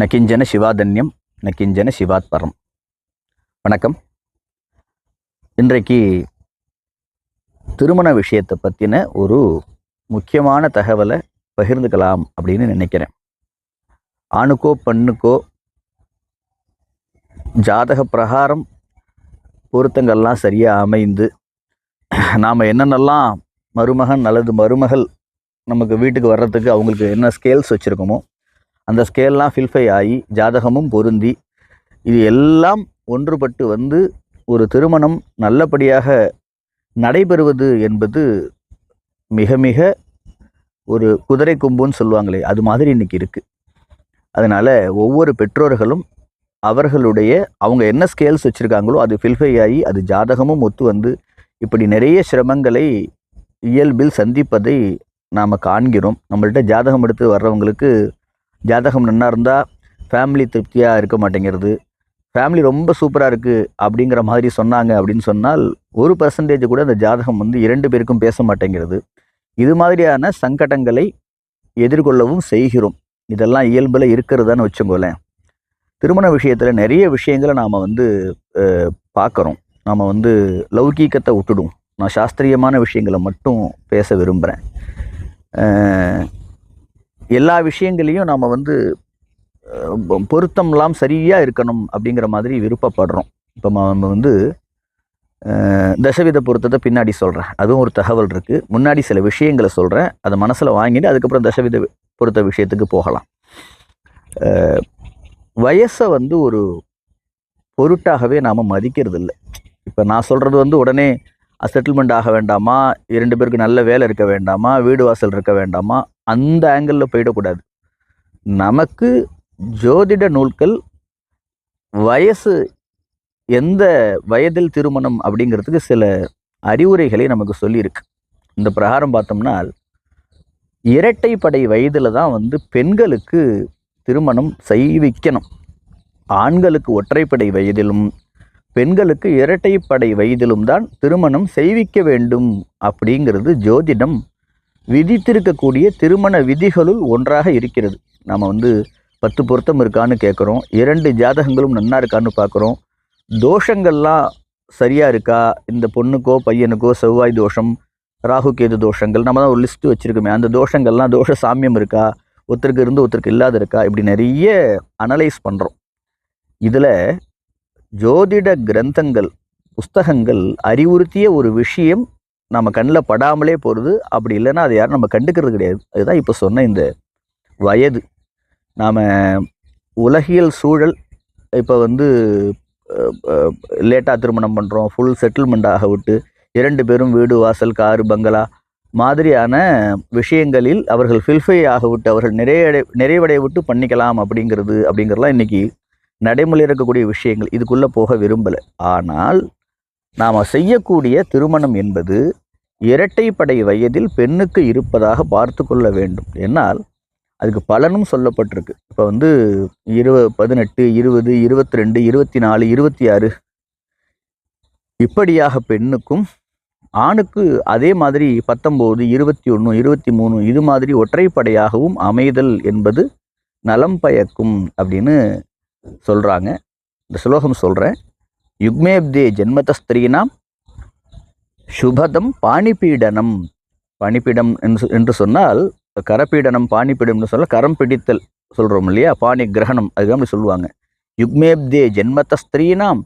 நக்கிஞ்சன சிவாதன்யம் நக்கிஞ்சன சிவாத்பரம். வணக்கம். இன்றைக்கு திருமண விஷயத்தை பற்றின ஒரு முக்கியமான தகவலை பகிர்ந்துக்கலாம் அப்படின்னு நினைக்கிறேன். ஆணுக்கோ பெண்ணுக்கோ ஜாதக பிரகாரம் பொருத்தங்கள்லாம் சரியாக அமைந்து நாம் என்னென்னலாம் மருமகன் அல்லது மருமகள் நமக்கு வீட்டுக்கு வர்றதுக்கு அவங்களுக்கு என்ன ஸ்கேல்ஸ் வச்சுருக்கோமோ அந்த ஸ்கேல்லாம் ஃபில்ஃபை ஆகி ஜாதகமும் பொருந்தி. இது எல்லாம் ஒன்றுபட்டு வந்து ஒரு திருமணம் நல்லபடியாக நடைபெறுவது என்பது மிக மிக ஒரு குதிரை கொம்புன்னு சொல்லுவாங்களே அது மாதிரி இன்னைக்கு இருக்குது அதனால் ஒவ்வொரு பெற்றோர்களும் அவர்களுடைய அவங்க என்ன ஸ்கேல்ஸ் வச்சுருக்காங்களோ அது ஃபில்ஃபை ஆகி அது ஜாதகமும் ஒத்து வந்து இப்படி நிறைய சிரமங்களை இயல்பில் சந்திப்பதை நாம் காண்கிறோம். நம்மள்ட்ட ஜாதகம் எடுத்து வர்றவங்களுக்கு ஜாதகம் நன்னாக இருந்தால் ஃபேமிலி திருப்தியாக இருக்க மாட்டேங்கிறது. ஃபேமிலி ரொம்ப சூப்பராக இருக்குது அப்படிங்கிற மாதிரி சொன்னாங்க அப்படின்னு சொன்னால் ஒரு பர்சன்டேஜ் கூட அந்த ஜாதகம் வந்து இரண்டு பேருக்கும் பேச மாட்டேங்கிறது. இது மாதிரியான சங்கடங்களை எதிர்கொள்ளவும் செய்கிறோம். இதெல்லாம் இயல்பில் இருக்கிறதான்னு வச்சுக்கோங்களேன். திருமண விஷயத்தில் நிறைய விஷயங்களை நாம் வந்து பார்க்குறோம். நாம் வந்து லௌகீகத்தை விட்டுடும் நான் சாஸ்திரியமான விஷயங்களை மட்டும் பேச விரும்புகிறேன் எல்லா விஷயங்களையும் நாம் வந்து பொருத்தம்லாம் சரியாக இருக்கணும் அப்படிங்கிற மாதிரி விருப்பப்படுறோம். இப்போ நம்ம வந்து தசவித பொருத்தத்தை பின்னாடி சொல்கிறேன் அதுவும் ஒரு தகவல் இருக்குது முன்னாடி சில விஷயங்களை சொல்கிறேன் அதை மனசில் வாங்கிட்டு அதுக்கப்புறம் தசவித பொருத்த விஷயத்துக்கு போகலாம். வயசை வந்து ஒரு பொருட்டாகவே நாம் மதிக்கிறது இல்லை இப்போ நான் சொல்கிறது வந்து உடனே செட்டில்மெண்ட் ஆக வேண்டாமா? இரண்டு பேருக்கு நல்ல வேலை இருக்க வேண்டாமா? வீடு வாசல் இருக்க வேண்டாமா? அந்த ஆங்கிளில் போயிடக்கூடாது. நமக்கு ஜோதிட நூல்கள் வயசு எந்த வயதில் திருமணம் அப்படிங்கிறதுக்கு சில அறிவுரைகளை நமக்கு சொல்லியிருக்கு. இந்த பிரகாரம் பார்த்தோம்னா இரட்டைப்படை வயதில் தான் வந்து பெண்களுக்கு திருமணம் செய்விக்கணும் ஆண்களுக்கு ஒற்றைப்படை வயதிலும் பெண்களுக்கு இரட்டைப்படை வயதிலும் தான் திருமணம் செய்விக்க வேண்டும் அப்படிங்கிறது ஜோதிடம் விதித்திருக்கக்கூடிய திருமண விதிகளுள் ஒன்றாக இருக்கிறது. நாம் வந்து பத்து பொருத்தம் இருக்கான்னு கேட்குறோம் இரண்டு ஜாதகங்களும் நன்னா இருக்கான்னு பார்க்குறோம் தோஷங்கள்லாம் சரியாக இருக்கா? இந்த பொண்ணுக்கோ பையனுக்கோ செவ்வாய் தோஷம் ராகு கேது தோஷங்கள் நம்ம தான் ஒரு லிஸ்ட்டு வச்சுருக்கோமே. அந்த தோஷங்கள்லாம் தோஷ சாமியம் இருக்கா? ஒருத்தருக்கு இருந்து ஒருத்தருக்கு இல்லாத இருக்கா? இப்படி நிறைய அனலைஸ் பண்ணுறோம் இதில் ஜோதிட கிரந்தங்கள் புஸ்தகங்கள் அறிவுறுத்திய ஒரு விஷயம் நம்ம கண்ணில் படாமலே போகிறது அப்படி இல்லைன்னா அதை யாரும் நம்ம கண்டுக்கிறது கிடையாது. அதுதான் இப்போ சொன்ன இந்த வயது. நாம் உலகியல் சூழல் இப்போ வந்து லேட்டாக திருமணம் பண்ணுறோம் ஃபுல் செட்டில்மெண்ட் ஆக விட்டு இரண்டு பேரும் வீடு வாசல் காரு பங்களா மாதிரியான விஷயங்களில் அவர்கள் ஃபில்ஃபை ஆகவிட்டு அவர்கள் நிறைவடை நிறைவடைய விட்டு பண்ணிக்கலாம் அப்படிங்கிறது அப்படிங்கிறதுலாம் இன்றைக்கி நடைமுறையில் இருக்கக்கூடிய விஷயங்கள். இதுக்குள்ளே போக விரும்பலை. ஆனால் நாம் செய்யக்கூடிய திருமணம் என்பது இரட்டைப்படை வயதில் பெண்ணுக்கு இருப்பதாக பார்த்து கொள்ள வேண்டும். என்னால் அதுக்கு பலனும் சொல்லப்பட்டிருக்கு. இப்போ வந்து இருவ பதினெட்டு இருபது இருபத்தி ரெண்டு இருபத்தி நாலு இருபத்தி ஆறு இப்படியாக பெண்ணுக்கும் ஆணுக்கு அதே மாதிரி பத்தொம்போது இருபத்தி ஒன்று இருபத்தி மூணு இது மாதிரி ஒற்றைப்படையாகவும் அமைதல் என்பது நலம் பயக்கும் அப்படின்னு சொல்கிறாங்க இந்த ஸ்லோகம் சொல்கிறேன் யுக்மேப்தே ஜென்மத ஸ்திரீனாம் சுபதம் பாணிபீடனம். பாணிபீடம் என்று என்று சொன்னால் கரப்பீடனம் பாணிபீடம்னு சொல்ல கரம் பிடித்தல் சொல்கிறோம் இல்லையா? பாணி கிரகணம் அதுக்கு அப்படி சொல்லுவாங்க. யுக்மேப்தே ஜென்மத ஸ்திரீனாம்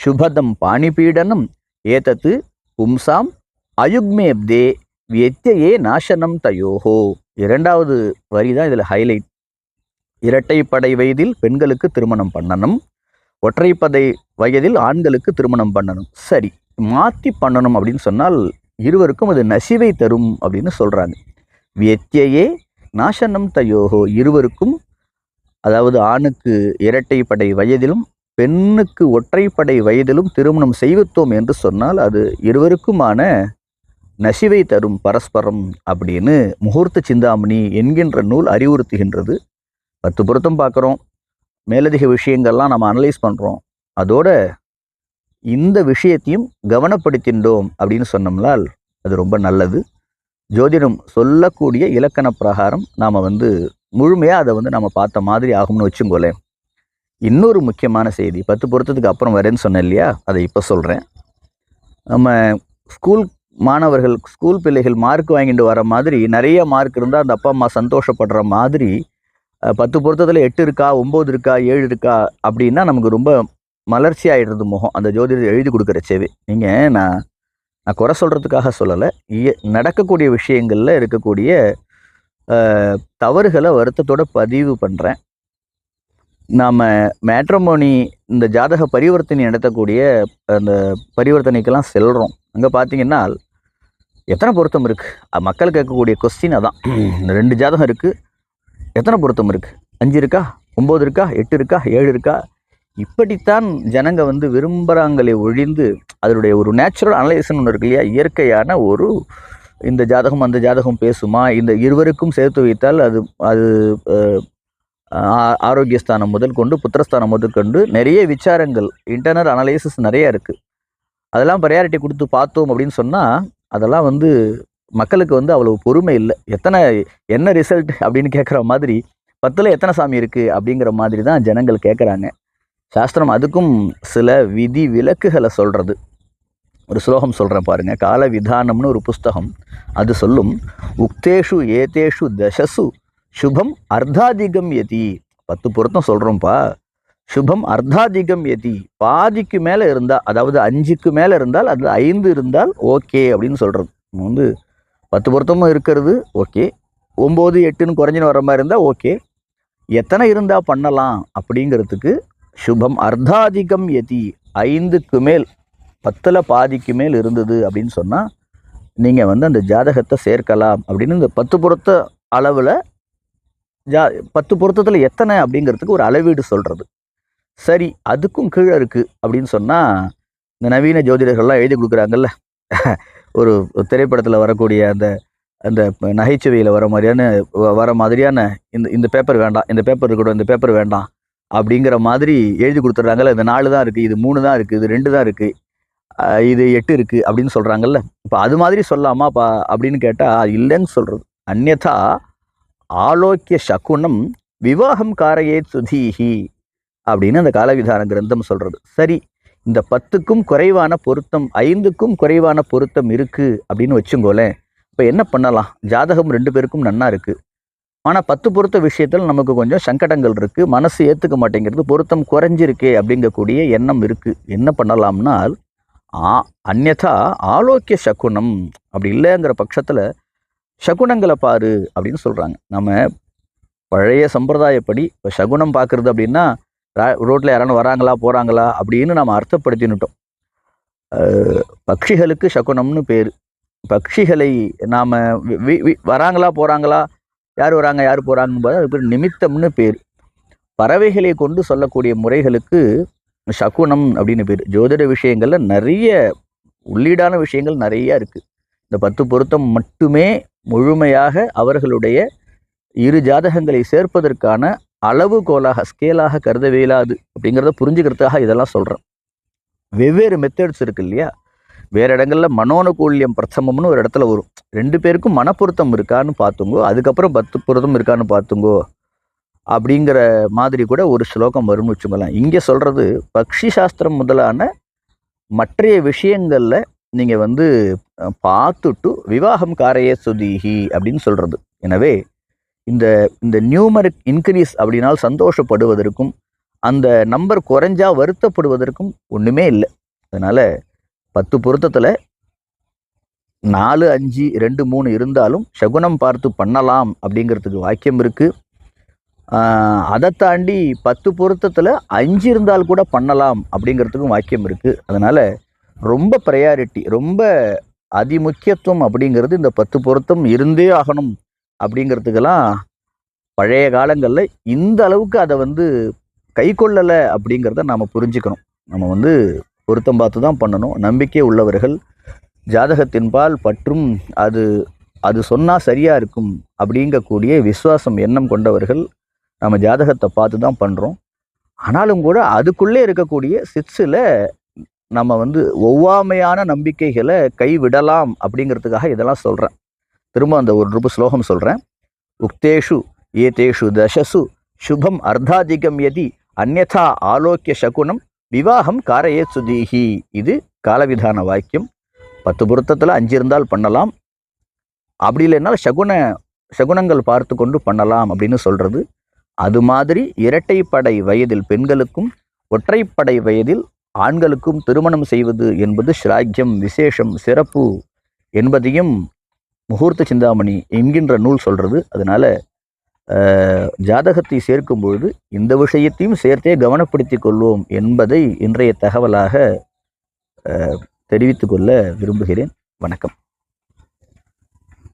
சுபதம் பாணிபீடனம் ஏதத்து பும்சாம் அயுக்மேப்தே வியத்தியே நாசனம் தயோஹோ இரண்டாவது வரி தான் இதில் ஹைலைட் இரட்டைப்படை வயதில் பெண்களுக்கு திருமணம் பண்ணணும். ஒற்றைப்படை வயதில் ஆண்களுக்கு திருமணம் பண்ணணும். சரி மாற்றி பண்ணணும் அப்படின்னு சொன்னால் இருவருக்கும் அது நசிவை தரும் அப்படின்னு சொல்கிறாங்க வியத்தியே நாசனம் தயோகோ. இருவருக்கும் அதாவது ஆணுக்கு இரட்டைப்படை வயதிலும் பெண்ணுக்கு ஒற்றைப்படை வயதிலும் திருமணம் செய்வித்தோம் என்று சொன்னால் அது இருவருக்குமான நசிவை தரும் பரஸ்பரம் அப்படின்னு முகூர்த்த சிந்தாமணி என்கின்ற நூல் அறிவுறுத்துகின்றது. பத்து பொருத்தம் பார்க்குறோம். மேலதிக விஷயங்கள்லாம் நம்ம அனலைஸ் பண்ணுறோம் அதோட இந்த விஷயத்தையும் கவனப்படுத்தின்றோம் அப்படின்னு சொன்னோம்னால் அது ரொம்ப நல்லது. ஜோதிடம் சொல்லக்கூடிய இலக்கண பிரகாரம் நாம் வந்து முழுமையாக அதை வந்து நம்ம பார்த்த மாதிரி ஆகும்னு வச்சுங்கோலேன் இன்னொரு முக்கியமான செய்தி பத்து பொருத்தத்துக்கு அப்புறம் வரேன்னு சொன்னேன் இல்லையா? அதை இப்போ சொல்கிறேன் நம்ம ஸ்கூல் மாணவர்கள் ஸ்கூல் பிள்ளைகள் மார்க் வாங்கிட்டு வர மாதிரி நிறைய மார்க் இருந்தால் அந்த அப்பா அம்மா சந்தோஷப்படுற மாதிரி பத்து பொருத்தத்தில் எட்டு இருக்கா ஒம்பது இருக்கா ஏழு இருக்கா அப்படின்னா நமக்கு ரொம்ப மலர்ச்சி ஆகிடுறது முகம். அந்த ஜோதிடர் எழுதி கொடுக்குற செவி. நீங்கள் நான் நான் குறை சொல்கிறதுக்காக சொல்லலை. நடக்கக்கூடிய விஷயங்களில் இருக்கக்கூடிய தவறுகளை வருத்தத்தோட பதிவு பண்ணுறேன் நாம் மேட்ரமோனி இந்த ஜாதக பரிவர்த்தனை நடத்தக்கூடிய அந்த பரிவர்த்தனைக்கெல்லாம் செல்கிறோம் அங்கே பார்த்தீங்கன்னா எத்தனை பொருத்தம் இருக்குது மக்கள் கேட்கக்கூடிய கொஸ்டின் அதான். இந்த ரெண்டு ஜாதகம் இருக்குது எத்தனை பொருத்தம் இருக்குது அஞ்சு இருக்கா? ஒம்பது இருக்கா? எட்டு இருக்கா? ஏழு இருக்கா? இப்படித்தான் ஜனங்க வந்து விரும்புகிறாங்களே ஒழிந்து அதனுடைய ஒரு நேச்சுரல் அனலைசன் ஒன்று இருக்கு இல்லையா? இயற்கையான ஒரு இந்த ஜாதகம் அந்த ஜாதகம் பேசுமா? இந்த இருவருக்கும் சேர்த்து வைத்தால் அது அது ஆ- ஆரோக்கியஸ்தானம் முதல் கொண்டு புத்திரஸ்தானம் முதல் கொண்டு நிறைய விசாரங்கள் இன்டர்னல் அனலைசிஸ் நிறைய இருக்குது அதெல்லாம் ப்ரையாரிட்டி கொடுத்து பார்த்தோம் அப்படின்னு சொன்னால் அதெல்லாம் வந்து மக்களுக்கு வந்து அவ்வளவு பொறுமை இல்லை. எத்தனை என்ன ரிசல்ட் அப்படின்னு கேட்குற மாதிரி பத்தில் எத்தனை சாமி இருக்குது அப்படிங்கிற மாதிரி தான் ஜனங்கள் கேட்குறாங்க சாஸ்திரம் அதுக்கும் சில விதி விலக்குகளை சொல்கிறது ஒரு ஸ்லோகம் சொல்கிறேன் பாருங்கள் கால விதானம்னு ஒரு புஸ்தகம் அது சொல்லும் உக்தேஷு ஏதேஷு தசசு சுபம் அர்த்தாதிகம் எதி. பத்து பொருத்தம் சொல்கிறோம்ப்பா சுபம் அர்த்தாதிகம் எதி. பாதிக்கு மேலே இருந்தால் அதாவது அஞ்சுக்கு மேலே இருந்தால் அது ஐந்து இருந்தால் ஓகே அப்படின்னு சொல்கிறது வந்து பத்து பொருத்தமும் இருக்கிறது ஓகே. ஒம்பது எட்டுன்னு குறைஞ்சின்னு வர மாதிரி இருந்தால் ஓகே. எத்தனை இருந்தால் பண்ணலாம் அப்படிங்கிறதுக்கு சுபம் அர்த்தாதிகம் எதி. ஐந்துக்கு மேல் பத்தில் பாதிக்கு மேல் இருந்தது அப்படின்னு சொன்னால் நீங்கள் வந்து அந்த ஜாதகத்தை சேர்க்கலாம் அப்படின்னு இந்த பத்து பொருத்த அளவில் ஜா பத்து பொருத்தத்தில் எத்தனை அப்படிங்கிறதுக்கு ஒரு அளவீடு சொல்கிறது சரி அதுக்கும் கீழே இருக்குது அப்படின்னு சொன்னால் இந்த நவீன ஜோதிடர்கள்லாம் எழுதி கொடுக்குறாங்கல்ல. ஒரு திரைப்படத்தில் வரக்கூடிய அந்த அந்த நகைச்சுவையில் வர மாதிரியான வ- வர மாதிரியான இந்த இந்த பேப்பர் வேண்டாம் இந்த பேப்பர் இருக்கட்டும் இந்த பேப்பர் வேண்டாம். அப்படிங்கிற மாதிரி எழுதி கொடுத்துட்றாங்கல்ல. இந்த நாலு தான் இருக்குது இது மூணு தான் இருக்குது இது ரெண்டு தான் இருக்குது இது எட்டு இருக்குது அப்படின்னு சொல்கிறாங்கல்ல இப்போ அது மாதிரி சொல்லாமா பா அப்படின்னு கேட்டால் இல்லைன்னு சொல்கிறது அந்நதா ஆலோக்கிய சகுனம் விவாகம் காரையே சுதீஹி அப்படின்னு அந்த காலவிதான கிரந்தம் சொல்கிறது சரி இந்த பத்துக்கும் குறைவான பொருத்தம் ஐந்துக்கும் குறைவான பொருத்தம் இருக்குது அப்படின்னு வச்சுங்கோலேன் இப்போ என்ன பண்ணலாம்? ஜாதகம் ரெண்டு பேருக்கும் நன்னா இருக்குது ஆனால் பத்து பொருத்த விஷயத்தில் நமக்கு கொஞ்சம் சங்கடங்கள் இருக்குது மனசு ஏற்றுக்க மாட்டேங்கிறது. பொருத்தம் குறைஞ்சிருக்கே அப்படிங்கக்கூடிய எண்ணம் இருக்குது என்ன பண்ணலாம்னால் ஆ அந்நதா ஆலோக்கிய சகுனம். அப்படி இல்லைங்கிற பட்சத்தில் சகுனங்களை பாரு அப்படின்னு சொல்கிறாங்க நம்ம பழைய சம்பிரதாயப்படி இப்போ சகுனம் பார்க்குறது அப்படின்னா ரோட்டில் யாராலும் வராங்களா போகிறாங்களா அப்படின்னு நம்ம அர்த்தப்படுத்தினுட்டோம் பக்ஷிகளுக்கு பட்சிகளுக்கு சகுனம்னு பேர். பட்சிகளை நாம் வராங்களா போகிறாங்களா யார் வராங்க யார் போகிறாங்கும்போது அது பேர் நிமித்தம்னு பேர். பறவைகளை கொண்டு சொல்லக்கூடிய முறைகளுக்கு சகுனம் அப்படின்னு பேர். ஜோதிட விஷயங்களில் நிறைய உள்ளீடான விஷயங்கள் நிறையா இருக்குது இந்த பத்து பொருத்தம் மட்டுமே முழுமையாக அவர்களுடைய இரு ஜாதகங்களை சேர்ப்பதற்கான அளவுகோலாக ஸ்கேலாக கருதவே இயலாது அப்படிங்கிறத புரிஞ்சுக்கிறதுக்காக இதெல்லாம் சொல்கிறேன் வெவ்வேறு மெத்தட்ஸ் இருக்கு இல்லையா? வேற இடங்கள்ல மனோனுகூல்யம் பிரசமம்னு ஒரு இடத்துல வரும். ரெண்டு பேருக்கும் மனப்பொருத்தம் இருக்கான்னு பார்த்துங்கோ அதுக்கப்புறம் பத்து பொருத்தம் இருக்கான்னு பார்த்துங்கோ அப்படிங்கிற மாதிரி கூட ஒரு ஸ்லோகம் வரும்னு வச்சுக்கலாம் இங்கே சொல்கிறது பக்ஷி சாஸ்திரம் முதலான மற்றைய விஷயங்களில் நீங்கள் வந்து பார்த்துட்டு விவாகம் காரையே சுதீகி அப்படின்னு சொல்கிறது எனவே இந்த இந்த நியூமரிக் இன்க்ரீஸ் அப்படின்னால் சந்தோஷப்படுவதற்கும் அந்த நம்பர் குறைஞ்சா வருத்தப்படுவதற்கும் ஒன்றுமே இல்லை. அதனால் பத்து பொருத்தத்தில் நாலு அஞ்சு ரெண்டு மூணு இருந்தாலும் சகுனம் பார்த்து பண்ணலாம் அப்படிங்கிறதுக்கு வாக்கியம் இருக்குது அதை தாண்டி பத்து பொருத்தத்தில் அஞ்சு இருந்தால் கூட பண்ணலாம் அப்படிங்கிறதுக்கும் வாக்கியம் இருக்குது அதனால் ரொம்ப ப்ரையாரிட்டி ரொம்ப அதிமுக்கியத்துவம் அப்படிங்கிறது இந்த பத்து பொருத்தம் இருந்தே ஆகணும் அப்படிங்கிறதுக்கெல்லாம் பழைய காலங்களில் இந்த அளவுக்கு அதை வந்து கை கொள்ளலை அப்படிங்கிறத நாம் புரிஞ்சுக்கணும். நம்ம வந்து பொருத்தம் பார்த்து தான் பண்ணணும். நம்பிக்கை உள்ளவர்கள் ஜாதகத்தின்பால் பற்றும் அது அது சொன்னால் சரியாக இருக்கும் அப்படிங்கக்கூடிய விசுவாசம் எண்ணம் கொண்டவர்கள் நம்ம ஜாதகத்தை பார்த்து தான் பண்ணுறோம் ஆனாலும் கூட அதுக்குள்ளே இருக்கக்கூடிய சிட்ஸில் நம்ம வந்து ஒவ்வாமையான நம்பிக்கைகளை கைவிடலாம் அப்படிங்கிறதுக்காக இதெல்லாம் சொல்கிறேன் திரும்ப அந்த ஒரு ரூப ஸ்லோகம் சொல்கிறேன் உக்தேஷு ஏதேஷு தசசு சுபம் அர்த்தாதிகம் எதி அந்யதா ஆலோக்கிய சகுனம் விவாகம் காரையே சுதீகி இது காலவிதான வாக்கியம். பத்து பொருத்தத்தில் அஞ்சு இருந்தால் பண்ணலாம். அப்படி இல்லைன்னா சகுன சகுனங்கள் பார்த்து கொண்டு பண்ணலாம் அப்படின்னு சொல்கிறது அது மாதிரி இரட்டைப்படை வயதில் பெண்களுக்கும் ஒற்றைப்படை வயதில் ஆண்களுக்கும் திருமணம் செய்வது என்பது ஸ்ராக்கியம் விசேஷம் சிறப்பு என்பதையும் முகூர்த்த சிந்தாமணி என்கின்ற நூல் சொல்கிறது அதனால் ஜாதகத்தை சேர்க்கும் பொழுது இந்த விஷயத்தையும் சேர்த்தே கவனப்படுத்தி கொள்வோம் என்பதை இன்றைய தகவலாக தெரிவித்து கொள்ள விரும்புகிறேன். வணக்கம்.